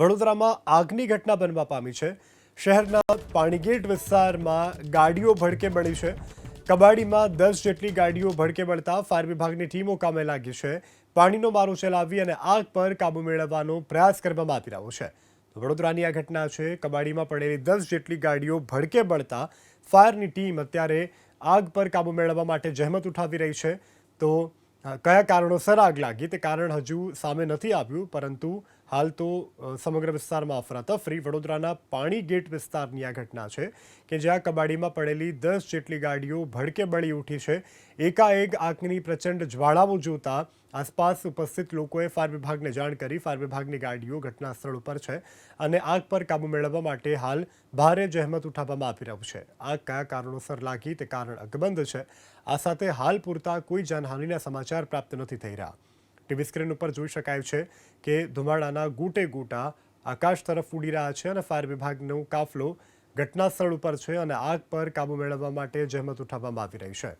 વડોદરામાં આગની ઘટના બનવા પામી છે. શહેરના પાણીગેટ વિસ્તારમાં ગાડીઓ ભડકે બળી છે. કબાડીમાં દસ જેટલી ગાડીઓ ભડકે બળતા ફાયર વિભાગની ટીમો કામે લાગી છે. પાણીનો મારો ચલાવી અને આગ પર કાબુ મેળવવાનો પ્રયાસ કરવામાં આવી રહ્યો છે. વડોદરાની આ ઘટના છે. કબાડીમાં પડેલી દસ જેટલી ગાડીઓ ભડકે બળતા ફાયરની ટીમ અત્યારે આગ પર કાબુ મેળવવા માટે જહેમત ઉઠાવી રહી છે. તો કયા કારણોસર આગ લાગી તે કારણ હજુ સામે નથી આવ્યું, પરંતુ હાલ તો સમગ્ર વિસ્તારમાં અફરાતફરી વડોદરાના પાણી ગેટ વિસ્તારની આ ઘટના છે કે જ્યાં કબાડીમાં પડેલી દસ જેટલી ગાડીઓ ભડકે બળી ઉઠી છે. એકાએક આગની પ્રચંડ જ્વાળાઓ જોતા આસપાસ ઉપસ્થિત લોકોએ ફાયર વિભાગને જાણ કરી ફાયર વિભાગની ગાડીઓ ઘટના સ્થળ ઉપર છે અને આગ પર કાબુ મેળવવા માટે હાલ ભારે જહેમત ઉઠાવવામાં આવી રહ્યું છે. આગ કયા કારણોસર લાગી તે કારણ અકબંધ છે. આ સાથે હાલ પૂરતા કોઈ જાનહાનિના સમાચાર પ્રાપ્ત નથી થઈ રહ્યા. ટીવી સ્ક્રીન ઉપર જોઈ શકાય છે કે ધુમાડાના ગૂટે ગૂટા આકાશ તરફ ઉડી રહ્યા છે અને ફાયર વિભાગનો કાફલો ઘટના સ્થળ ઉપર છે અને આગ પર કાબુ મેળવવા માટે જહેમત ઉઠાવવામાં આવી રહી છે.